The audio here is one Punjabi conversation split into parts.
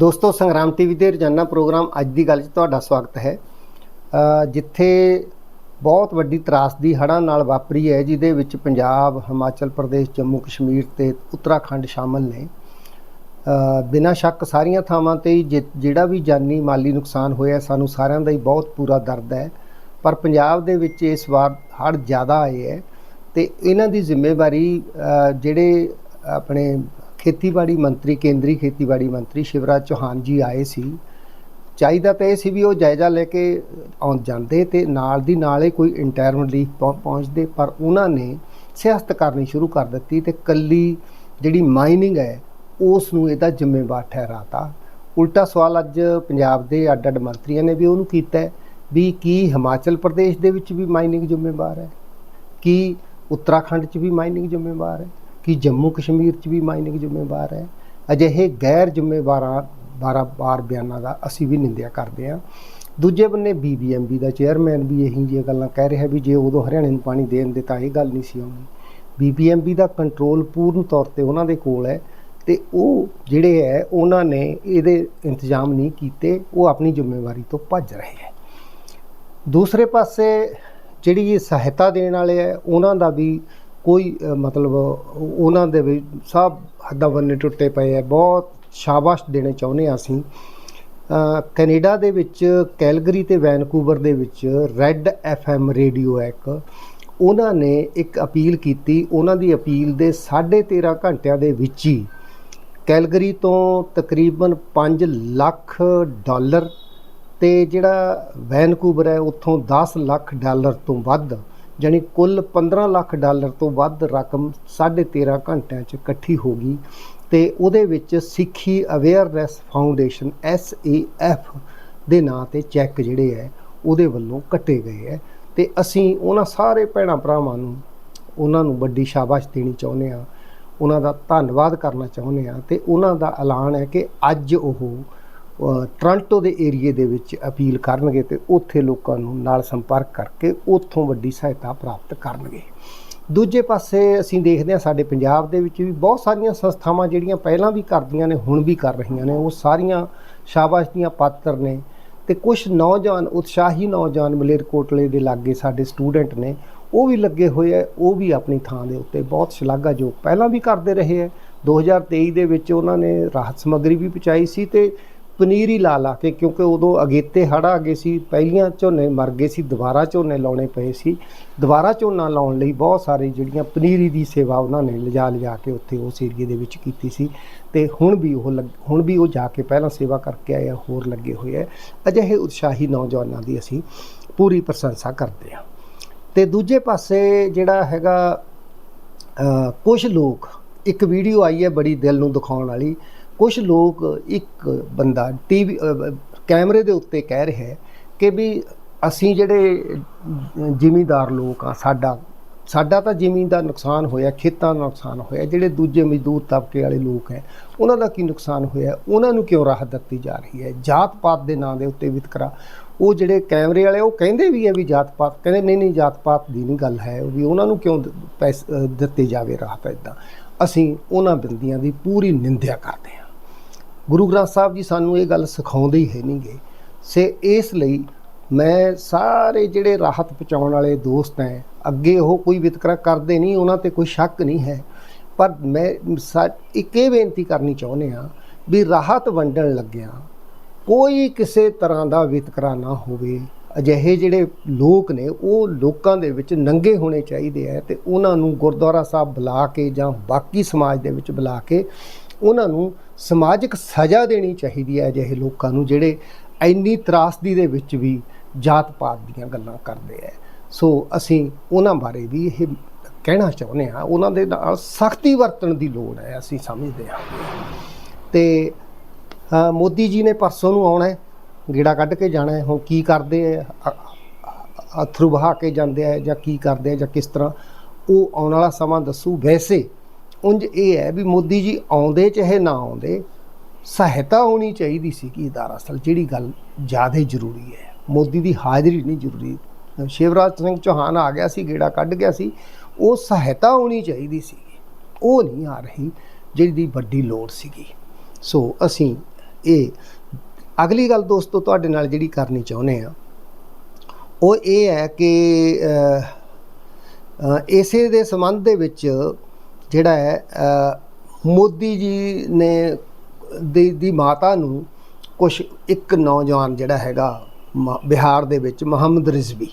ਦੋਸਤੋ, ਸੰਗਰਾਮ ਟੀਵੀ ਦੇ ਰੋਜ਼ਾਨਾ ਪ੍ਰੋਗਰਾਮ ਅੱਜ ਦੀ ਗੱਲ 'ਚ ਤੁਹਾਡਾ ਸਵਾਗਤ ਹੈ। ਜਿੱਥੇ ਬਹੁਤ ਵੱਡੀ ਤਰਾਸਦੀ ਹੜ੍ਹਾਂ ਨਾਲ ਵਾਪਰੀ ਹੈ, ਜਿਹਦੇ ਵਿੱਚ ਪੰਜਾਬ, ਹਿਮਾਚਲ ਪ੍ਰਦੇਸ਼, ਜੰਮੂ ਕਸ਼ਮੀਰ ਤੇ ਉੱਤਰਾਖੰਡ ਸ਼ਾਮਲ ਨੇ। ਬਿਨਾਂ ਸ਼ੱਕ ਸਾਰੀਆਂ ਥਾਵਾਂ ਤੇ ਹੀ ਜਿ- ਜਿਹੜਾ ਵੀ ਜਾਨੀ ਮਾਲੀ ਨੁਕਸਾਨ ਹੋਇਆ, ਸਾਨੂੰ ਸਾਰਿਆਂ ਦਾ ਹੀ ਬਹੁਤ ਪੂਰਾ ਦਰਦ ਹੈ। ਪਰ ਪੰਜਾਬ ਦੇ ਵਿੱਚ ਇਸ ਵਾਰ ਹੜ੍ਹ ਜ਼ਿਆਦਾ ਆਏ ਹੈ ਤੇ ਇਹਨਾਂ ਦੀ ਜ਼ਿੰਮੇਵਾਰੀ ਜਿਹੜੇ ਆਪਣੇ ਖੇਤੀਬਾੜੀ ਮੰਤਰੀ, ਕੇਂਦਰੀ ਖੇਤੀਬਾੜੀ ਮੰਤਰੀ ਸ਼ਿਵਰਾਜ ਚੌਹਾਨ ਜੀ ਆਏ ਸੀ। ਚਾਹੀਦਾ ਤਾਂ ਇਹ ਸੀ ਵੀ ਉਹ ਜਾਇਜ਼ਾ ਲੈ ਕੇ ਆਉਂ ਜਾਂਦੇ ਤੇ ਨਾਲ ਦੀ ਨਾਲ ਹੀ ਕੋਈ ਇੰਟਰਮ ਰਿਲੀਫ ਪਹੁੰਚਦੇ, ਪਰ ਉਹਨਾਂ ਨੇ ਸਿਆਸਤ ਕਰਨੀ ਸ਼ੁਰੂ ਕਰ ਦਿੱਤੀ ਤੇ ਕੱਲੀ ਜਿਹੜੀ ਮਾਈਨਿੰਗ ਹੈ ਉਸ ਨੂੰ ਇਹਦਾ ਜ਼ਿੰਮੇਵਾਰ ਠਹਿਰਾਤਾ। ਉਲਟਾ ਸਵਾਲ ਅੱਜ ਪੰਜਾਬ ਦੇ ਅੱਡ ਅੱਡ ਮੰਤਰੀਆਂ ਨੇ ਵੀ ਉਹਨੂੰ ਕੀਤਾ ਵੀ ਕੀ ਹਿਮਾਚਲ ਪ੍ਰਦੇਸ਼ ਦੇ ਵਿੱਚ ਵੀ ਮਾਈਨਿੰਗ ਜ਼ਿੰਮੇਵਾਰ ਹੈ? ਕੀ ਉੱਤਰਾਖੰਡ 'ਚ ਵੀ ਮਾਈਨਿੰਗ ਜ਼ਿੰਮੇਵਾਰ ਹੈ? ਕੀ ਜੰਮੂ ਕਸ਼ਮੀਰ 'ਚ ਵੀ ਮਾਈਨਿੰਗ ਜ਼ਿੰਮੇਵਾਰ ਹੈ। ਅਜਿਹੇ ਗੈਰ ਜ਼ਿੰਮੇਵਾਰਾਂ ਬਾਰ-ਬਾਰ ਬਿਆਨਾਂ ਦਾ ਅਸੀਂ ਵੀ ਨਿੰਦਿਆ ਕਰਦੇ ਹਾਂ। ਦੂਜੇ ਬੰਨੇ ਬੀਬੀਐਮਬੀ ਦਾ ਚੇਅਰਮੈਨ ਵੀ ਇਹੀ ਜਿਹੀਆਂ ਗੱਲਾਂ ਕਹਿ ਰਿਹਾ ਵੀ ਜੇ ਉਦੋਂ ਹਰਿਆਣੇ ਨੂੰ ਪਾਣੀ ਦੇਣ ਦੇ ਤਾਂ ਇਹ ਗੱਲ ਨਹੀਂ ਸੀ ਆਉਣੀ ਬੀਬੀਐਮਬੀ ਦਾ ਕੰਟਰੋਲ ਪੂਰਨ ਤੌਰ ਤੇ ਉਹਨਾਂ ਦੇ ਕੋਲ ਹੈ ਤੇ ਉਹ ਜਿਹੜੇ ਹੈ, ਉਹਨਾਂ ਨੇ ਇਹਦੇ ਇੰਤਜ਼ਾਮ ਨਹੀਂ ਕੀਤੇ, ਉਹ ਆਪਣੀ ਜ਼ਿੰਮੇਵਾਰੀ ਤੋਂ ਭੱਜ ਰਹੇ ਹੈ। ਦੂਸਰੇ ਪਾਸੇ ਜਿਹੜੀ ਇਹ ਸਹਾਇਤਾ ਦੇਣ ਵਾਲੇ ਹੈ, ਉਹਨਾਂ ਦਾ ਵੀ ਕੋਈ ਮਤਲਬ ਉਹਨਾਂ ਦੇ ਵੀ ਸਭ ਹੱਦਾਂ ਬੰਨੇ ਟੁੱਟੇ ਪਏ ਹੈ ਬਹੁਤ ਸ਼ਾਬਾਸ਼ ਦੇਣੇ ਚਾਹੁੰਦੇ ਹਾਂ ਅਸੀਂ। ਕੈਨੇਡਾ ਦੇ ਵਿੱਚ, ਕੈਲਗਰੀ ਤੇ ਵੈਨਕੂਵਰ ਦੇ ਵਿੱਚ ਰੈੱਡ ਐਫਐਮ ਰੇਡੀਓ ਹੈ ਇੱਕ। ਉਹਨਾਂ ਨੇ ਇੱਕ ਅਪੀਲ ਕੀਤੀ, ਉਹਨਾਂ ਦੀ ਅਪੀਲ ਦੇ 13.5 ਘੰਟਿਆਂ ਦੇ ਵਿੱਚ ਹੀ ਕੈਲਗਰੀ ਤੋਂ ਤਕਰੀਬਨ 5 ਲੱਖ ਡਾਲਰ ਤੇ ਜਿਹੜਾ ਵੈਨਕੂਵਰ ਹੈ, ਉੱਥੋਂ 10 ਲੱਖ ਡਾਲਰ ਤੋਂ ਵੱਧ ਜਾਣੀ ਕੁੱਲ 15 ਲੱਖ ਡਾਲਰ ਤੋਂ ਵੱਧ ਰਕਮ 13.5 ਘੰਟਿਆਂ 'ਚ ਇਕੱਠੀ ਹੋ ਗਈ ਤੇ ਉਹਦੇ ਵਿੱਚ ਸਿੱਖੀ ਅਵੇਅਰਨੈਸ ਫਾਊਂਡੇਸ਼ਨ ਐਫ ਦੇ ਨਾਂ ਤੇ ਚੈੱਕ ਜਿਹੜੇ ਹੈ ਉਹਦੇ ਵੱਲੋਂ ਕੱਟੇ ਗਏ ਹੈ ਤੇ ਅਸੀਂ ਉਹਨਾਂ ਸਾਰੇ ਭੈਣਾਂ ਭਰਾਵਾਂ ਨੂੰ, ਉਹਨਾਂ ਨੂੰ ਵੱਡੀ ਸ਼ਾਬਾਸ਼ ਦੇਣੀ ਚਾਹੁੰਦੇ ਹਾਂ, ਉਹਨਾਂ ਦਾ ਧੰਨਵਾਦ ਕਰਨਾ ਚਾਹੁੰਦੇ ਹਾਂ ਤੇ ਉਹਨਾਂ ਦਾ ਐਲਾਨ ਹੈ ਕਿ ਅੱਜ ਉਹ ਟੋਰਾਂਟੋ ਦੇ ਏਰੀਏ ਦੇ ਵਿੱਚ ਅਪੀਲ ਕਰਨਗੇ ਤੇ ਉੱਥੇ ਲੋਕਾਂ ਨੂੰ ਨਾਲ ਸੰਪਰਕ ਕਰਕੇ ਉੱਥੋਂ ਵੱਡੀ ਸਹਾਇਤਾ ਪ੍ਰਾਪਤ ਕਰਨਗੇ। ਦੂਜੇ ਪਾਸੇ ਅਸੀਂ ਦੇਖਦੇ ਹਾਂ ਸਾਡੇ ਪੰਜਾਬ ਦੇ ਵਿੱਚ ਵੀ ਬਹੁਤ ਸਾਰੀਆਂ ਸੰਸਥਾਵਾਂ ਜਿਹੜੀਆਂ ਪਹਿਲਾਂ ਵੀ ਕਰਦੀਆਂ ਨੇ, ਹੁਣ ਵੀ ਕਰ ਰਹੀਆਂ ਨੇ, ਉਹ ਸਾਰੀਆਂ ਸ਼ਾਬਾਸ਼ ਦੀਆਂ ਪਾਤਰ ਨੇ ਤੇ ਕੁਝ ਨੌਜਵਾਨ, ਉਤਸ਼ਾਹੀ ਨੌਜਵਾਨ ਮਲੇਰਕੋਟਲੇ ਦੇ ਲਾਗੇ ਸਾਡੇ ਸਟੂਡੈਂਟ ਨੇ, ਉਹ ਵੀ ਲੱਗੇ ਹੋਏ ਆ, ਉਹ ਵੀ ਆਪਣੀ ਥਾਂ ਦੇ ਉੱਤੇ ਬਹੁਤ ਸ਼ਲਾਘਾਯੋਗ ਪਹਿਲਾਂ ਵੀ ਕਰਦੇ ਰਹੇ ਹੈ 2023 ਦੇ ਵਿੱਚ ਉਹਨਾਂ ਨੇ ਰਾਹਤ ਸਮੱਗਰੀ ਵੀ ਪਹੁੰਚਾਈ ਸੀ ਤੇ ਪਨੀਰੀ ਲਾ ਲਾ ਕੇ, ਕਿਉਂਕਿ ਉਦੋਂ ਅਗੇਤੇ ਹੜ੍ਹ ਆ ਗਏ ਸੀ, ਪਹਿਲੀਆਂ ਝੋਨੇ ਮਰ ਗਏ ਸੀ, ਦੁਬਾਰਾ ਝੋਨੇ ਲਾਉਣੇ ਪਏ ਸੀ। ਦੁਬਾਰਾ ਝੋਨਾ ਲਾਉਣ ਲਈ ਬਹੁਤ ਸਾਰੇ ਜਿਹੜੀਆਂ ਪਨੀਰੀ ਦੀ ਸੇਵਾ ਉਹਨਾਂ ਨੇ ਲਿਜਾ ਲਿਜਾ ਕੇ ਉੱਥੇ ਉਸ ਏਰੀਏ ਦੇ ਵਿੱਚ ਕੀਤੀ ਸੀ। ਤੇ ਹੁਣ ਵੀ ਉਹ ਲੱਗ- ਹੁਣ ਵੀ ਉਹ ਜਾ ਕੇ ਪਹਿਲਾਂ ਸੇਵਾ ਕਰਕੇ ਆਏ ਹੋਰ ਲੱਗੇ ਹੋਏ ਆ। ਅਜਿਹੇ ਉਤਸ਼ਾਹੀ ਨੌਜਵਾਨਾਂ ਦੀ ਅਸੀਂ ਪੂਰੀ ਪ੍ਰਸ਼ੰਸਾ ਕਰਦੇ ਹਾਂ। ਤੇ ਦੂਜੇ ਪਾਸੇ ਜਿਹੜਾ ਹੈਗਾ ਕੁਝ ਲੋਕ, ਇੱਕ ਵੀਡੀਓ ਆਈ ਹੈ ਬੜੀ ਦਿਲ ਨੂੰ ਦਿਖਾਉਣ ਵਾਲੀ ਕੁਝ ਲੋਕ ਇੱਕ ਬੰਦਾ ਟੀਵੀ ਕੈਮਰੇ ਦੇ ਉੱਤੇ ਕਹਿ ਰਿਹਾ ਹੈ ਕਿ ਵੀ ਅਸੀਂ ਜਿਹੜੇ ਜ਼ਿਮੀਂਦਾਰ ਲੋਕ ਆ, ਸਾਡਾ ਸਾਡਾ ਤਾਂ ਜ਼ਮੀਨ ਦਾ ਨੁਕਸਾਨ ਹੋਇਆ, ਖੇਤਾਂ ਦਾ ਨੁਕਸਾਨ ਹੋਇਆ, ਜਿਹੜੇ ਦੂਜੇ ਮਜ਼ਦੂਰ ਤਬਕੇ ਵਾਲੇ ਲੋਕ ਹੈ, ਉਹਨਾਂ ਦਾ ਕੀ ਨੁਕਸਾਨ ਹੋਇਆ, ਉਹਨਾਂ ਨੂੰ ਕਿਉਂ ਰਾਹਤ ਦਿੱਤੀ ਜਾ ਰਹੀ ਹੈ? ਜਾਤ ਪਾਤ ਦੇ ਨਾਂ ਦੇ ਉੱਤੇ ਵਿਤਕਰਾ ਉਹ ਜਿਹੜੇ ਕੈਮਰੇ ਵਾਲੇ ਉਹ ਕਹਿੰਦੇ ਵੀ ਹੈ ਵੀ ਜਾਤ ਪਾਤ ਕਹਿੰਦੇ ਨਹੀਂ ਨਹੀਂ ਜਾਤ ਪਾਤ ਦੀ ਨਹੀਂ ਗੱਲ ਹੈ, ਵੀ ਉਹਨਾਂ ਨੂੰ ਕਿਉਂ ਦ- ਪੈਸੇ, ਦਿੱਤੇ ਜਾਵੇ ਰਾਹਤ ਇਦਾਂ ਅਸੀਂ ਉਹਨਾਂ ਬੰਦੀਆਂ ਦੀ ਪੂਰੀ ਨਿੰਦਿਆ ਕਰਦੇ ਹਾਂ। ਗੁਰੂ ਗ੍ਰੰਥ ਸਾਹਿਬ ਜੀ ਸਾਨੂੰ ਇਹ ਗੱਲ ਸਿਖਾਉਂਦੇ ਹੀ ਹੈ ਨਹੀਂਗੇ ਸੇ ਇਸ ਲਈ ਮੈਂ ਸਾਰੇ ਜਿਹੜੇ ਰਾਹਤ ਪਹੁੰਚਾਉਣ ਵਾਲੇ ਦੋਸਤ ਹੈ, ਅੱਗੇ ਉਹ ਕੋਈ ਵਿਤਕਰਾ ਕਰਦੇ ਨਹੀਂ, ਉਹਨਾਂ ਤੇ ਕੋਈ ਸ਼ੱਕ ਨਹੀਂ ਹੈ। ਪਰ ਮੈਂ ਸਾ- ਇੱਕ ਇਹ ਬੇਨਤੀ ਕਰਨੀ ਚਾਹੁੰਦੇ ਆ ਵੀ ਰਾਹਤ ਵੰਡਣ ਲੱਗਿਆ ਕੋਈ ਕਿਸੇ ਤਰ੍ਹਾਂ ਦਾ ਵਿਤਕਰਾ ਨਾ ਹੋਵੇ। ਅਜਿਹੇ ਜਿਹੜੇ ਲੋਕ ਨੇ, ਉਹ ਲੋਕਾਂ ਦੇ ਵਿੱਚ ਨੰਗੇ ਹੋਣੇ ਚਾਹੀਦੇ ਹੈ ਤੇ ਉਹਨਾਂ ਨੂੰ ਗੁਰਦੁਆਰਾ ਸਾਹਿਬ ਬੁਲਾ ਕੇ ਜਾਂ ਬਾਕੀ ਸਮਾਜ ਦੇ ਵਿੱਚ ਬੁਲਾ ਕੇ ਉਹਨਾਂ ਨੂੰ ਸਮਾਜਿਕ ਸਜ਼ਾ ਦੇਣੀ ਚਾਹੀਦੀ ਹੈ ਅਜਿਹੇ ਲੋਕਾਂ ਨੂੰ ਜਿਹੜੇ ਇੰਨੀ ਤਰਾਸਦੀ ਦੇ ਵਿੱਚ ਵੀ ਜਾਤ ਪਾਤ ਦੀਆਂ ਗੱਲਾਂ ਕਰਦੇ ਹੈ ਸੋ ਅਸੀਂ ਉਹਨਾਂ ਬਾਰੇ ਵੀ ਇਹ ਕਹਿਣਾ ਚਾਹੁੰਦੇ ਹਾਂ। ਉਹਨਾਂ ਦੇ ਨਾਲ ਸਖਤੀ ਵਰਤਣ ਦੀ ਲੋੜ ਹੈ ਅਸੀਂ ਸਮਝਦੇ ਹਾਂ। ਤੇ ਮੋਦੀ ਜੀ ਨੇ ਪਰਸੋਂ ਨੂੰ ਆਉਣਾ ਹੈ ਗੇੜਾ ਕੱਢ ਕੇ ਜਾਣਾ ਹੈ ਹੁਣ ਕੀ ਕਰਦੇ ਆ ਅਥਰੂ ਬਹਾ ਕੇ ਜਾਂਦੇ ਆ ਜਾਂ ਕੀ ਕਰਦੇ ਆ ਜਾਂ ਕਿਸ ਤਰ੍ਹਾਂ? ਉਹ ਆਉਣ ਵਾਲਾ ਸਮਾਂ ਦੱਸੂ। ਵੈਸੇ ਉਂਝ ਇਹ ਹੈ ਵੀ ਮੋਦੀ ਜੀ ਆਉਂਦੇ ਚਾਹੇ ਨਾ ਆਉਂਦੇ, ਸਹਾਇਤਾ ਹੋਣੀ ਚਾਹੀਦੀ ਸੀ ਕਿ ਦਰਅਸਲ ਜਿਹੜੀ ਗੱਲ ਜ਼ਿਆਦਾ ਜ਼ਰੂਰੀ ਹੈ। ਮੋਦੀ ਦੀ ਹਾਜ਼ਰੀ ਨਹੀਂ ਜ਼ਰੂਰੀ। ਸ਼ਿਵਰਾਜ ਸਿੰਘ ਚੌਹਾਨ ਆ ਗਿਆ ਸੀ, ਗੇੜਾ ਕੱਢ ਗਿਆ ਸੀ, ਉਹ ਸਹਾਇਤਾ ਹੋਣੀ ਚਾਹੀਦੀ ਸੀ। ਉਹ ਨਹੀਂ ਆ ਰਹੀ ਜਿਹਦੀ ਵੱਡੀ ਲੋੜ ਸੀਗੀ। ਸੋ ਅਸੀਂ ਇਹ ਅਗਲੀ ਗੱਲ ਦੋਸਤੋ ਤੁਹਾਡੇ ਨਾਲ ਜਿਹੜੀ ਕਰਨੀ ਚਾਹੁੰਦੇ ਆ ਉਹ ਇਹ ਹੈ ਕਿ ਇਸੇ ਦੇ ਸੰਬੰਧ ਦੇ ਵਿੱਚ ਜਿਹੜਾ ਹੈ ਮੋਦੀ ਜੀ ਨੇ ਦੀ ਦੀ ਮਾਤਾ ਨੂੰ ਕੁਝ ਇੱਕ ਨੌਜਵਾਨ ਜਿਹੜਾ ਹੈਗਾ, ਮ- ਬਿਹਾਰ ਦੇ ਵਿੱਚ ਮੁਹੰਮਦ ਰਿਜ਼ਵੀ,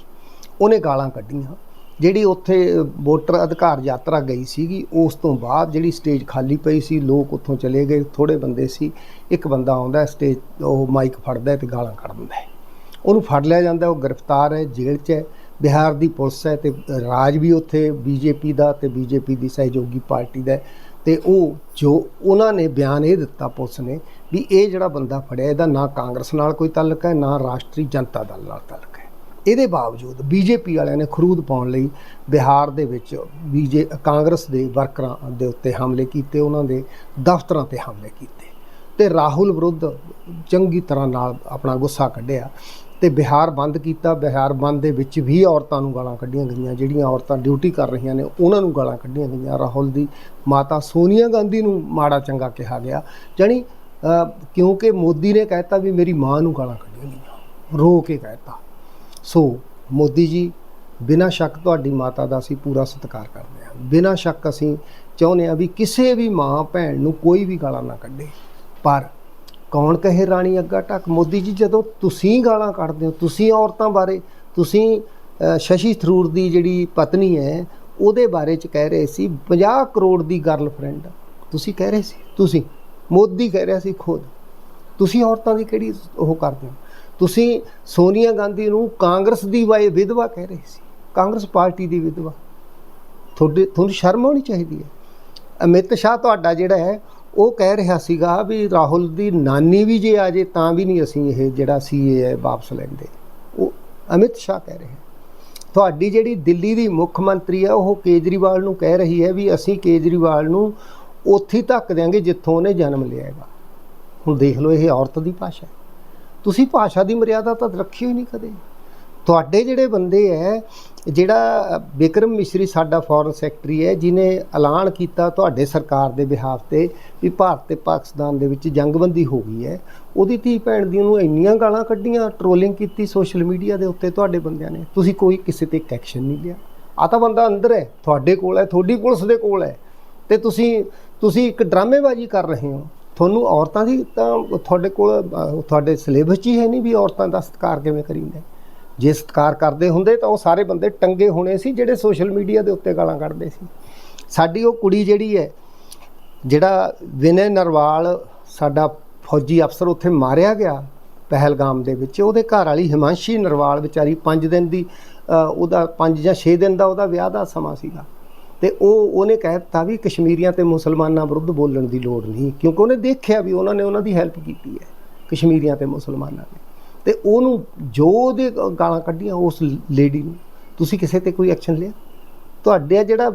ਉਹਨੇ ਗਾਲਾਂ ਕੱਢੀਆਂ। ਜਿਹੜੀ ਉੱਥੇ ਵੋਟਰ ਅਧਿਕਾਰ ਯਾਤਰਾ ਗਈ ਸੀਗੀ, ਉਸ ਤੋਂ ਬਾਅਦ ਜਿਹੜੀ ਸਟੇਜ ਖਾਲੀ ਪਈ ਸੀ, ਲੋਕ ਉੱਥੋਂ ਚਲੇ ਗਏ ਥੋੜੇ ਬੰਦੇ ਸੀ, ਇੱਕ ਬੰਦਾ ਆਉਂਦਾ ਸਟੇਜ ਉਹ ਮਾਈਕ ਫੜਦਾ ਹੈ ਤੇ ਗਾਲਾਂ ਕੱਢ ਦਿੰਦਾ ਉਹਨੂੰ ਫੜ ਲਿਆ ਜਾਂਦਾ, ਉਹ ਗ੍ਰਿਫਤਾਰ ਹੈ, ਜੇਲ੍ਹ 'ਚ ਹੈ। ਬਿਹਾਰ ਦੀ ਪੁਲਿਸ ਹੈ ਤੇ ਰਾਜ ਵੀ ਉੱਥੇ ਬੀਜੇਪੀ ਦਾ ਤੇ ਬੀਜੇਪੀ ਦੀ ਸਹਿਯੋਗੀ ਪਾਰਟੀ ਦਾ ਹੈ। ਤੇ ਉਹ ਜੋ ਉਹਨਾਂ ਨੇ ਬਿਆਨ ਇਹ ਦਿੱਤਾ ਪੁਲਿਸ ਨੇ ਵੀ ਇਹ ਜਿਹੜਾ ਬੰਦਾ ਫੜਿਆ, ਇਹਦਾ ਨਾ ਕਾਂਗਰਸ ਨਾਲ ਕੋਈ ਤਾਲੁਕ ਹੈ, ਨਾ ਰਾਸ਼ਟਰੀ ਜਨਤਾ ਦਲ ਨਾਲ ਤਾਲੁਕ ਹੈ। ਇਹਦੇ ਬਾਵਜੂਦ ਬੀਜੇਪੀ ਵਾਲਿਆਂ ਨੇ ਖਰੂਦ ਪਾਉਣ ਲਈ ਬਿਹਾਰ ਦੇ ਵਿੱਚ ਬੀਜੇ, ਕਾਂਗਰਸ ਦੇ ਵਰਕਰਾਂ ਦੇ ਉੱਤੇ ਹਮਲੇ ਕੀਤੇ, ਉਹਨਾਂ ਦੇ ਦਫ਼ਤਰਾਂ ਤੇ ਹਮਲੇ ਕੀਤੇ। ਤੇ ਰਾਹੁਲ ਵਿਰੁੱਧ ਚੰਗੀ ਤਰ੍ਹਾਂ ਨਾਲ ਆਪਣਾ ਗੁੱਸਾ ਕੱਢਿਆ। ਤੇ ਬਿਹਾਰ ਬੰਦ ਕੀਤਾ। ਬਿਹਾਰ ਬੰਦ ਦੇ ਵਿੱਚ ਵੀ ਔਰਤਾਂ ਨੂੰ ਗਾਲਾਂ ਕੱਢੀਆਂ ਗਈਆਂ। ਜਿਹੜੀਆਂ ਔਰਤਾਂ ਡਿਊਟੀ ਕਰ ਰਹੀਆਂ ਨੇ, ਉਹਨਾਂ ਨੂੰ ਗਾਲਾਂ ਕੱਢੀਆਂ ਗਈਆਂ। ਰਾਹੁਲ ਦੀ ਮਾਤਾ ਸੋਨੀਆ ਗਾਂਧੀ ਨੂੰ ਮਾੜਾ ਚੰਗਾ ਕਿਹਾ ਗਿਆ। ਜਾਣੀ ਕਿਉਂਕਿ ਮੋਦੀ ਨੇ ਕਹਿਤਾ ਵੀ ਮੇਰੀ ਮਾਂ ਨੂੰ ਗਾਲਾਂ ਕੱਢੀਆਂ ਗਈਆਂ। ਰੋ ਕੇ ਕਹਿਤਾ ਸੋ, ਮੋਦੀ ਜੀ, ਬਿਨਾਂ ਸ਼ੱਕ ਤੁਹਾਡੀ ਮਾਤਾ ਦਾ ਅਸੀਂ ਪੂਰਾ ਸਤਿਕਾਰ ਕਰਦੇ ਹਾਂ। ਬਿਨਾਂ ਸ਼ੱਕ ਅਸੀਂ ਚਾਹੁੰਦੇ ਹਾਂ ਵੀ ਕਿਸੇ ਵੀ ਮਾਂ ਭੈਣ ਨੂੰ ਕੋਈ ਵੀ ਗਾਲਾਂ ਨਾ ਕੱਢੇ। ਪਰ ਕੌਣ ਕਹੇ ਰਾਣੀ ਅੱਗਾ ਟੱਕ ਮੋਦੀ ਜੀ, ਜਦੋਂ ਤੁਸੀਂ ਗਾਲਾਂ ਕੱਢਦੇ ਹੋ, ਤੁਸੀਂ ਔਰਤਾਂ ਬਾਰੇ, ਤੁਸੀਂ ਸ਼ਸ਼ੀ ਥਰੂਰ ਦੀ ਜਿਹੜੀ ਪਤਨੀ ਹੈ, ਉਹਦੇ ਬਾਰੇ ਚ ਕਹਿ ਰਹੇ ਸੀ 50 ਕਰੋੜ ਦੀ ਗਰਲਫ੍ਰੈਂਡ ਤੁਸੀਂ ਕਹਿ ਰਹੇ ਸੀ? ਤੁਸੀਂ। ਮੋਦੀ ਕਹਿ ਰਿਹਾ ਸੀ ਖੁਦ। ਤੁਸੀਂ ਔਰਤਾਂ ਦੀ ਕਿਹੜੀ ਉਹ ਕਰਦੇ ਹੋ? ਤੁਸੀਂ ਸੋਨੀਆ ਗਾਂਧੀ ਨੂੰ ਕਾਂਗਰਸ ਦੀ ਵਾਏ ਵਿਧਵਾ ਕਹਿ ਰਹੇ ਸੀ। ਕਾਂਗਰਸ ਪਾਰਟੀ ਦੀ ਵਿਧਵਾ। ਤੁਹਾਡੇ, ਤੁਹਾਨੂੰ ਸ਼ਰਮ ਆਉਣੀ ਚਾਹੀਦੀ ਹੈ। ਅਮਿਤ ਸ਼ਾਹ ਤੁਹਾਡਾ ਜਿਹੜਾ ਹੈ ਉਹ ਕਹਿ ਰਿਹਾ ਸੀਗਾ ਵੀ ਰਾਹੁਲ ਦੀ ਨਾਨੀ ਵੀ ਜੇ ਆ ਜੇ ਤਾਂ ਵੀ ਨਹੀਂ ਅਸੀਂ ਇਹ ਜਿਹੜਾ ਸੀਏ ਹੈ ਵਾਪਸ ਲੈਂਦੇ। ਉਹ ਅਮਿਤ ਸ਼ਾਹ ਕਹਿ ਰਿਹਾ। ਤੁਹਾਡੀ ਜਿਹੜੀ ਦਿੱਲੀ ਦੀ ਮੁੱਖ ਮੰਤਰੀ ਹੈ ਉਹ ਕੇਜਰੀਵਾਲ ਨੂੰ ਕਹਿ ਰਹੀ ਹੈ ਵੀ ਅਸੀਂ ਕੇਜਰੀਵਾਲ ਨੂੰ ਉੱਥੇ ਧੱਕ ਦਿਆਂਗੇ ਜਿੱਥੋਂ ਉਹਨੇ ਜਨਮ ਲਿਆ ਹੈਗਾ। ਹੁਣ ਦੇਖ ਲਓ, ਇਹ ਔਰਤ ਦੀ ਭਾਸ਼ਾ ਤੁਸੀਂ ਭਾਸ਼ਾ ਦੀ ਮਰਿਆਦਾ ਤਾਂ ਰੱਖੀ ਹੋਈ ਨਹੀਂ ਕਦੇ। ਤੁਹਾਡੇ ਜਿਹੜੇ ਬੰਦੇ ਹੈ ਜਿਹੜਾ ਬਿਕਰਮ ਮਿਸ਼ਰੀ ਸਾਡਾ ਫੋਰਨ ਸੈਕਟਰੀ ਹੈ ਜਿਨੇ ਐਲਾਨ ਕੀਤਾ ਤੁਹਾਡੇ ਸਰਕਾਰ ਦੇ ਬਿਹਾਫ ਤੇ ਵੀ ਭਾਰਤ ਤੇ ਪਾਕਿਸਤਾਨ ਦੇ ਵਿੱਚ ਜੰਗਬੰਦੀ ਹੋ ਗਈ ਹੈ ਉਹਦੀ ਧੀ ਭੈਣ ਦੀ ਉਹਨੂੰ ਇੰਨੀਆਂ ਗਾਲਾਂ ਕੱਢੀਆਂ ਟ੍ਰੋਲਿੰਗ ਕੀਤੀ ਸੋਸ਼ਲ ਮੀਡੀਆ ਦੇ ਉੱਤੇ ਤੁਹਾਡੇ ਬੰਦਿਆਂ ਨੇ, ਤੁਸੀਂ ਕੋਈ ਕਿਸੇ ਤੇ ਇੱਕ ਐਕਸ਼ਨ ਨਹੀਂ ਲਿਆ। ਆ ਤਾਂ ਬੰਦਾ ਅੰਦਰ ਹੈ ਤੁਹਾਡੇ ਕੋਲ ਹੈ ਤੁਹਾਡੀ ਪੁਲਿਸ ਦੇ ਕੋਲ ਹੈ ਤੇ ਤੁਸੀਂ ਤੁਸੀਂ ਇੱਕ ਡਰਾਮੇਬਾਜ਼ੀ ਕਰ ਰਹੇ ਹੋ। ਤੁਹਾਨੂੰ ਔਰਤਾਂ ਦੀ ਤਾਂ ਤੁਹਾਡੇ ਕੋਲ ਤੁਹਾਡੇ ਸਿਲੇਬਸ 'ਚ ਹੀ ਹੈ ਨਹੀਂ ਵੀ ਔਰਤਾਂ ਦਾ ਸਤਿਕਾਰ ਕਿਵੇਂ ਕਰੀਂਦੇ। ਜੇ ਸਤਿਕਾਰ ਕਰਦੇ ਹੁੰਦੇ ਤਾਂ ਉਹ ਸਾਰੇ ਬੰਦੇ ਟੰਗੇ ਹੋਣੇ ਸੀ ਜਿਹੜੇ ਸੋਸ਼ਲ ਮੀਡੀਆ ਦੇ ਉੱਤੇ ਗਾਲਾਂ ਕੱਢਦੇ ਸੀ। ਸਾਡੀ ਉਹ ਕੁੜੀ ਜਿਹੜੀ ਹੈ, ਜਿਹੜਾ ਵਿਨੈ ਨਰਵਾਲ ਸਾਡਾ ਫੌਜੀ ਅਫਸਰ ਉੱਥੇ ਮਾਰਿਆ ਗਿਆ ਪਹਿਲਗਾਮ ਦੇ ਵਿੱਚ, ਉਹਦੇ ਘਰ ਵਾਲੀ ਹਿਮਾਂਸ਼ੀ ਨਰਵਾਲ ਵਿਚਾਰੀ 5 ਦਿਨ ਦੀ ਉਹਦਾ 5 ਜਾਂ 6 ਦਿਨ ਦਾ ਉਹਦਾ ਵਿਆਹ ਦਾ ਸਮਾਂ ਸੀਗਾ। ਤੇ ਉਹ, ਉਹਨੇ ਕਹਿ ਦਿੱਤਾ ਵੀ ਕਸ਼ਮੀਰੀਆਂ ਤੇ ਮੁਸਲਮਾਨਾਂ ਵਿਰੁੱਧ ਬੋਲਣ ਦੀ ਲੋੜ ਨਹੀਂ, ਕਿਉਂਕਿ ਉਹਨੇ ਦੇਖਿਆ ਵੀ ਉਹਨਾਂ ਨੇ ਉਹਨਾਂ ਦੀ ਹੈਲਪ ਕੀਤੀ ਹੈ ਕਸ਼ਮੀਰੀਆਂ ਤੇ ਮੁਸਲਮਾਨਾਂ ਨੇ। ਤੇ ਉਹਨੂੰ ਜੋ ਉਹਦੇ ਗਾਲਾਂ ਕੱਢੀਆਂ ਉਸ ਲੇਡੀ ਨੂੰ, ਤੁਸੀਂ ਕਿਸੇ ਤੇ ਕੋਈ ਐਕਸ਼ਨ ਲਿਆ? ਤੁਹਾਡੇ ਜਿਹੜਾ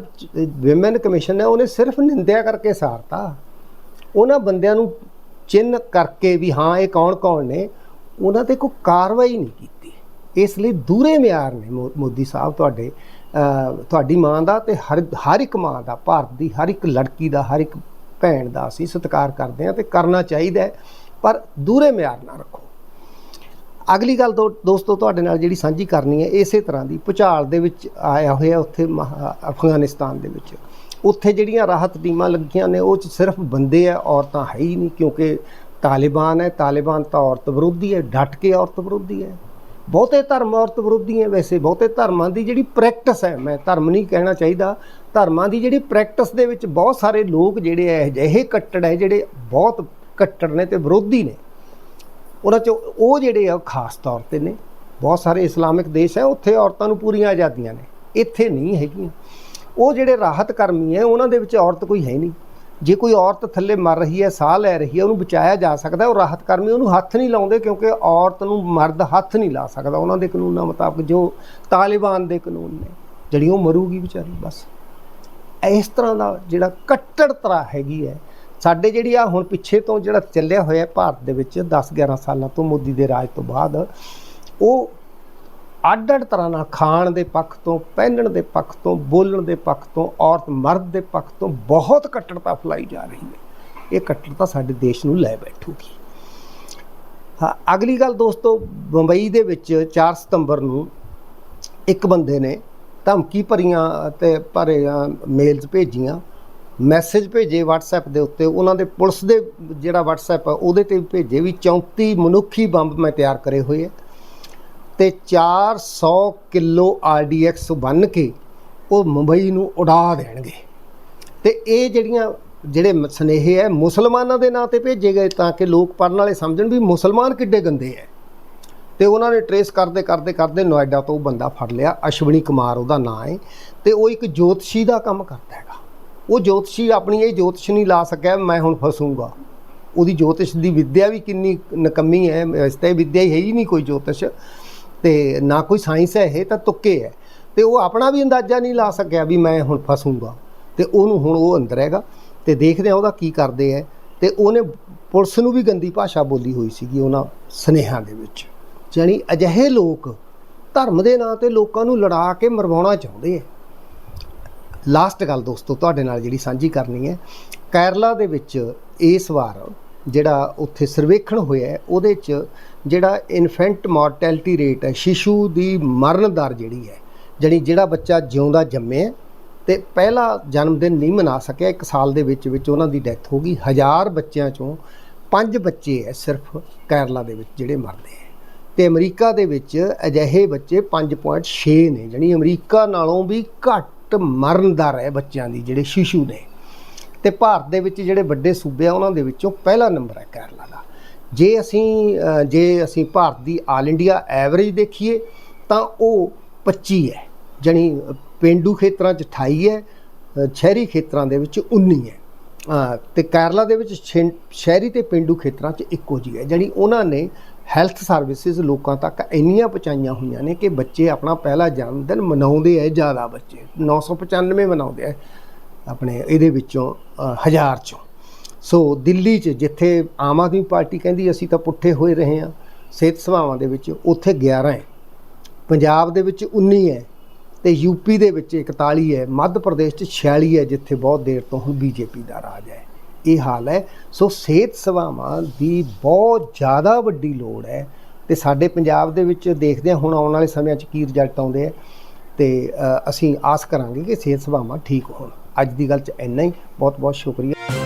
ਵਿਮਨ ਕਮਿਸ਼ਨ ਹੈ, ਉਹਨੇ ਸਿਰਫ ਨਿੰਦਿਆ ਕਰਕੇ ਸਾਰਤਾ। ਉਹਨਾਂ ਬੰਦਿਆਂ ਨੂੰ ਚਿੰਨ ਕਰਕੇ ਵੀ ਹਾਂ, ਇਹ ਕੌਣ ਕੌਣ ਨੇ, ਉਹਨਾਂ ਤੇ ਕੋਈ ਕਾਰਵਾਈ ਨਹੀਂ ਕੀਤੀ। ਇਸ ਲਈ ਦੂਰੇ ਮਿਆਰ ਨੇ ਮੋ- ਮੋਦੀ ਸਾਹਿਬ ਤੁਹਾਡੇ ਤੁਹਾਡੀ ਮਾਂ ਦਾ ਤੇ ਹਰ ਹਰ ਇੱਕ ਮਾਂ ਦਾ, ਭਾਰਤ ਦੀ ਹਰ ਇੱਕ ਲੜਕੀ ਦਾ, ਹਰ ਇੱਕ ਭੈਣ ਦਾ ਅਸੀਂ ਸਤਿਕਾਰ ਕਰਦੇ ਹਾਂ ਤੇ ਕਰਨਾ ਚਾਹੀਦਾ ਪਰ ਦੂਰੇ ਮਿਆਰ ਨਾ ਰੱਖੋ। ਅਗਲੀ ਗੱਲ ਦੋ- ਦੋਸਤੋ, ਤੁਹਾਡੇ ਨਾਲ ਜਿਹੜੀ ਸਾਂਝੀ ਕਰਨੀ ਹੈ, ਇਸੇ ਤਰ੍ਹਾਂ ਦੀ ਭੁਚਾਲ ਦੇ ਵਿੱਚ ਆਇਆ ਹੋਇਆ ਉੱਥੇ ਮਹਾ- ਅਫਗਾਨਿਸਤਾਨ ਦੇ ਵਿੱਚ। ਉੱਥੇ ਜਿਹੜੀਆਂ ਰਾਹਤ ਟੀਮਾਂ ਲੱਗੀਆਂ ਨੇ, ਉਹ ਚ ਸਿਰਫ ਬੰਦੇ ਆ ਔਰਤਾਂ ਹੈ ਹੀ ਨਹੀਂ, ਕਿਉਂਕਿ ਤਾਲਿਬਾਨ ਹੈ। ਤਾਲਿਬਾਨ ਤਾਂ ਔਰਤ ਵਿਰੋਧੀ ਹੈ, ਡਟ ਕੇ ਔਰਤ ਵਿਰੋਧੀ ਹੈ। ਬਹੁਤੇ ਧਰਮ ਔਰਤ ਵਿਰੋਧੀ ਹੈ ਵੈਸੇ। ਬਹੁਤੇ ਧਰਮਾਂ ਦੀ ਜਿਹੜੀ ਪ੍ਰੈਕਟਿਸ ਹੈ, ਮੈਂ ਧਰਮ ਨਹੀਂ ਕਹਿਣਾ ਚਾਹੀਦਾ। ਧਰਮਾਂ ਦੀ ਜਿਹੜੀ ਪ੍ਰੈਕਟਿਸ ਦੇ ਵਿੱਚ ਬਹੁਤ ਸਾਰੇ ਲੋਕ ਜਿਹੜੇ ਹੈ, ਅਜਿਹੇ ਕੱਟੜ ਹੈ, ਜਿਹੜੇ ਬਹੁਤ ਕੱਟੜ ਨੇ ਤੇ ਵਿਰੋਧੀ ਨੇ। ਉਹਨਾਂ ਚੋਂ ਉਹ ਜਿਹੜੇ ਆ, ਉਹ ਖਾਸ ਤੌਰ ਤੇ ਨੇ। ਬਹੁਤ ਸਾਰੇ ਇਸਲਾਮਿਕ ਦੇਸ਼ ਹੈ, ਉੱਥੇ ਔਰਤਾਂ ਨੂੰ ਪੂਰੀਆਂ ਆਜ਼ਾਦੀਆਂ ਨੇ। ਇੱਥੇ ਨਹੀਂ ਹੈਗੀਆਂ। ਉਹ ਜਿਹੜੇ ਰਾਹਤ ਕਰਮੀ ਹੈ, ਉਹਨਾਂ ਦੇ ਵਿੱਚ ਔਰਤ ਕੋਈ ਹੈ ਨਹੀਂ। ਜੇ ਕੋਈ ਔਰਤ ਥੱਲੇ ਮਰ ਰਹੀ ਹੈ, ਸਾਹ ਲੈ ਰਹੀ ਹੈ, ਉਹਨੂੰ ਬਚਾਇਆ ਜਾ ਸਕਦਾ ਉਹ ਰਾਹਤ ਕਰਮੀ ਉਹਨੂੰ ਹੱਥ ਨਹੀਂ ਲਾਉਂਦੇ ਕਿਉਂਕਿ ਔਰਤ ਨੂੰ ਮਰਦ ਹੱਥ ਨਹੀਂ ਲਾ ਸਕਦਾ। ਉਹਨਾਂ ਦੇ ਕਾਨੂੰਨਾਂ ਮੁਤਾਬਕ ਜੋ ਤਾਲਿਬਾਨ ਦੇ ਕਾਨੂੰਨ ਨੇ, ਜਿਹੜੀ ਉਹ ਮਰੂਗੀ ਵਿਚਾਰੀ, ਬਸ। ਇਸ ਤਰ੍ਹਾਂ ਦਾ ਜਿਹੜਾ ਕੱਟੜ ਤਰ੍ਹਾਂ ਹੈਗੀ ਹੈ ਸਾਡੇ ਜਿਹੜੀ ਆ ਹੁਣ ਪਿੱਛੇ ਤੋਂ ਜਿਹੜਾ ਚੱਲਿਆ ਹੋਇਆ ਭਾਰਤ ਦੇ ਵਿੱਚ 10 11 ਸਾਲਾਂ ਤੋਂ ਮੋਦੀ ਦੇ ਰਾਜ ਤੋਂ ਬਾਅਦ, ਉਹ ਅੱਡ ਅੱਡ ਤਰ੍ਹਾਂ ਨਾਲ ਖਾਣ ਦੇ ਪੱਖ ਤੋਂ, ਪਹਿਨਣ ਦੇ ਪੱਖ ਤੋਂ, ਬੋਲਣ ਦੇ ਪੱਖ ਤੋਂ, ਔਰਤ ਮਰਦ ਦੇ ਪੱਖ ਤੋਂ ਬਹੁਤ ਕੱਟੜਤਾ ਫੈਲਾਈ ਜਾ ਰਹੀ ਹੈ। ਇਹ ਕੱਟੜਤਾ ਸਾਡੇ ਦੇਸ਼ ਨੂੰ ਲੈ ਬੈਠੂਗੀ। ਹਾਂ, ਅਗਲੀ ਗੱਲ ਦੋਸਤੋ ਬੰਬਈ ਦੇ ਵਿੱਚ 4 ਸਤੰਬਰ ਨੂੰ ਇੱਕ ਬੰਦੇ ਨੇ ਧਮਕੀ ਭਰੀਆਂ ਤੇ ਭਰੇ ਮੇਲਸ ਭੇਜੀਆਂ। ਮੈਸੇਜ ਭੇਜੇ WhatsApp ਦੇ ਉੱਤੇ। ਉਹਨਾਂ ਦੇ ਪੁਲਿਸ ਦੇ ਜਿਹੜਾ WhatsApp ਆ, ਉਹਦੇ ਤੇ ਵੀ ਭੇਜੇ ਵੀ 34 ਮਨੁੱਖੀ ਬੰਬ ਮੈਂ ਤਿਆਰ ਕਰੇ ਹੋਏ ਆ। ਤੇ 400 ਕਿਲੋ RDX ਬੰਨ ਕੇ ਉਹ ਮੁੰਬਈ ਨੂੰ ਉਡਾ ਦੇਣਗੇ। ਤੇ ਇਹ ਜਿਹੜੀਆਂ, ਜਿਹੜੇ ਮ- ਸੁਨੇਹੇ ਹੈ ਮੁਸਲਮਾਨਾਂ ਦੇ ਨਾਂ ਤੇ ਭੇਜੇ ਗਏ ਤਾਂ ਕਿ ਲੋਕ ਪੜਨ ਵਾਲੇ ਸਮਝਣ ਵੀ ਮੁਸਲਮਾਨ ਕਿੱਡੇ ਗੰਦੇ ਹੈ ਤੇ ਉਹਨਾਂ ਨੇ ਟਰੇਸ ਕਰਦੇ ਕਰਦੇ ਕਰਦੇ ਨੋਇਡਾ ਤੋਂ ਉਹ ਬੰਦਾ ਫੜ ਲਿਆ। ਅਸ਼ਵਨੀ ਕੁਮਾਰ ਉਹਦਾ ਨਾਂ ਹੈ ਤੇ ਉਹ ਇੱਕ ਜੋਤਸ਼ੀ ਦਾ ਕੰਮ ਕਰਦਾ ਹੈਗਾ। ਉਹ ਜੋਤਸ਼ੀ ਆਪਣੀ ਇਹ ਜੋਤਿਸ਼ ਨਹੀਂ ਲਾ ਸਕਿਆ, ਮੈਂ ਹੁਣ ਫਸੂੰਗਾ। ਉਹਦੀ ਜੋਤਿਸ਼ ਦੀ ਵਿੱਦਿਆ ਵੀ ਕਿੰਨੀ ਨਕਮੀ ਹੈ, ਇਸ ਤਾਂ ਵਿੱਦਿਆ ਹੀ ਹੈ ਹੀ ਨਹੀਂ ਕੋਈ ਜੋਤਿਸ਼। ਤੇ ਨਾ ਕੋਈ ਸਾਇੰਸ ਹੈ, ਇਹ ਤਾਂ ਤੁੱਕੇ ਹੈ। ਤੇ ਉਹ ਆਪਣਾ ਵੀ ਅੰਦਾਜ਼ਾ ਨਹੀਂ ਲਾ ਸਕਿਆ ਵੀ ਮੈਂ ਹੁਣ ਫਸੂੰਗਾ। ਤੇ ਉਹਨੂੰ ਹੁਣ ਉਹ ਅੰਦਰ ਹੈਗਾ, ਤੇ ਦੇਖਦੇ ਆ ਉਹਦਾ ਕੀ ਕਰਦੇ ਹੈ। ਤੇ ਉਹਨੇ ਪੁਲਿਸ ਨੂੰ ਵੀ ਗੰਦੀ ਭਾਸ਼ਾ ਬੋਲੀ ਹੋਈ ਸੀਗੀ ਉਹਨਾਂ ਸਨੇਹਾਂ ਦੇ ਵਿੱਚ। ਜਾਣੀ ਅਜਿਹੇ ਲੋਕ ਧਰਮ ਦੇ ਨਾਂ ਤੇ ਲੋਕਾਂ ਨੂੰ ਲੜਾ ਕੇ ਮਰਵਾਉਣਾ ਚਾਹੁੰਦੇ ਆ ਲਾਸਟ ਗੱਲ ਦੋਸਤੋ, ਤੁਹਾਡੇ ਨਾਲ ਜਿਹੜੀ ਸਾਂਝੀ ਕਰਨੀ ਹੈ, ਕੇਰਲਾ ਦੇ ਵਿੱਚ ਇਸ ਵਾਰ ਜਿਹੜਾ ਉੱਥੇ ਸਰਵੇਖਣ ਹੋਇਆ ਉਹਦੇ 'ਚ ਜਿਹੜਾ ਇਨਫੈਂਟ ਮੋਰਟੈਲਿਟੀ ਰੇਟ ਹੈ, ਸ਼ਿਸ਼ੂ ਦੀ ਮਰਨ ਦਰ ਜਿਹੜੀ ਹੈ, ਜਾਣੀ ਜਿਹੜਾ ਬੱਚਾ ਜਿਉਂਦਾ ਜੰਮਿਆ ਤੇ ਪਹਿਲਾ ਜਨਮ ਦਿਨ ਨਹੀਂ ਮਨਾ ਸਕਿਆ, ਇੱਕ ਸਾਲ ਦੇ ਵਿੱਚ ਵਿੱਚ ਉਹਨਾਂ ਦੀ ਡੈਥ ਹੋ ਗਈ। ਹਜ਼ਾਰ ਬੱਚਿਆਂ ਚੋਂ ਪੰਜ ਬੱਚੇ ਹੈ ਸਿਰਫ ਕੇਰਲਾ ਦੇ ਵਿੱਚ ਜਿਹੜੇ ਮਰਦੇ ਹੈ। ਤੇ ਅਮਰੀਕਾ ਦੇ ਵਿੱਚ ਅਜਿਹੇ ਬੱਚੇ 5.6 ਨੇ, ਜਾਣੀ ਅਮਰੀਕਾ ਨਾਲੋਂ ਵੀ ਘੱਟ ਮਰਨ ਦਰ ਹੈ ਬੱਚਿਆਂ ਦੀ ਜਿਹੜੇ ਸ਼ਿਸ਼ੂ ਨੇ। ਤੇ ਭਾਰਤ ਦੇ ਵਿੱਚ ਜਿਹੜੇ ਵੱਡੇ ਸੂਬੇ ਆ ਉਹਨਾਂ ਦੇ ਵਿੱਚੋਂ ਪਹਿਲਾ ਨੰਬਰ ਹੈ ਕੇਰਲਾ ਦਾ। ਜੇ ਅਸੀਂ ਜੇ ਅਸੀਂ ਭਾਰਤ ਦੀ ਆਲ ਇੰਡੀਆ ਐਵਰੇਜ ਦੇਖੀਏ ਤਾਂ ਉਹ 25 ਹੈ। ਜਾਣੀ ਪਿੰਡੂ ਖੇਤਰਾਂ 'ਚ 28 ਹੈ ਸ਼ਹਿਰੀ ਖੇਤਰਾਂ ਦੇ ਵਿੱਚ 19 ਹੈ। ਅ, ਤੇ ਕੇਰਲਾ ਦੇ ਵਿੱਚ ਛੇ- ਸ਼ਹਿਰੀ ਤੇ ਪਿੰਡੂ ਖੇਤਰਾਂ 'ਚ ਇੱਕੋ ਜਿਹੀ ਹੈ। ਜਾਣੀ ਉਹਨਾਂ ਨੇ ਹੈਲਥ ਸਰਵਿਸਿਜ਼ ਲੋਕਾਂ ਤੱਕ ਇੰਨੀਆਂ ਪਹੁੰਚਾਈਆਂ ਹੋਈਆਂ ਨੇ ਕਿ ਬੱਚੇ ਆਪਣਾ ਪਹਿਲਾ ਜਨਮ ਦਿਨ ਮਨਾਉਂਦੇ ਐ, ਜ਼ਿਆਦਾ ਬੱਚੇ। 995 ਮਨਾਉਂਦੇ ਐ, ਆਪਣੇ ਇਹਦੇ ਵਿੱਚੋਂ ਹਜ਼ਾਰ ਚੋਂ। ਸੋ ਦਿੱਲੀ 'ਚ ਜਿੱਥੇ ਆਮ ਆਦਮੀ ਪਾਰਟੀ ਕਹਿੰਦੀ ਅਸੀਂ ਤਾਂ ਪੁੱਠੇ ਹੋਏ ਰਹੇ ਹਾਂ ਸਿਹਤ ਸੇਵਾਵਾਂ ਦੇ ਵਿੱਚ ਉੱਥੇ 11 ਹੈ ਪੰਜਾਬ ਦੇ ਵਿੱਚ 19 ਹੈ ਤੇ ਯੂਪੀ ਦੇ ਵਿੱਚ 41 ਹੈ ਮੱਧ ਪ੍ਰਦੇਸ਼ 'ਚ 46 ਹੈ ਜਿੱਥੇ ਬਹੁਤ ਦੇਰ ਤੋਂ ਹੁਣ ਬੀਜੇਪੀ ਦਾ ਰਾਜ ਹੈ ਇਹ ਹਾਲ ਹੈ। ਸੋ ਸਿਹਤ ਸੇਵਾਵਾਂ ਦੀ ਬਹੁਤ ਜ਼ਿਆਦਾ ਵੱਡੀ ਲੋੜ ਹੈ। ਤੇ ਸਾਡੇ ਪੰਜਾਬ ਦੇ ਵਿੱਚ ਦੇਖਦੇ ਹਾਂ, ਹੁਣ ਆਉਣ ਵਾਲੇ ਸਮਿਆਂ 'ਚ ਕੀ ਰਿਜ਼ਲਟ ਆਉਂਦੇ ਆ। ਤੇ ਅਸੀਂ ਆਸ ਕਰਾਂਗੇ ਕਿ ਸਿਹਤ ਸੇਵਾਵਾਂ ਠੀਕ ਹੋਣ। ਅੱਜ ਦੀ ਗੱਲ 'ਚ ਇੰਨਾ ਹੀ। ਬਹੁਤ ਬਹੁਤ ਸ਼ੁਕਰੀਆ।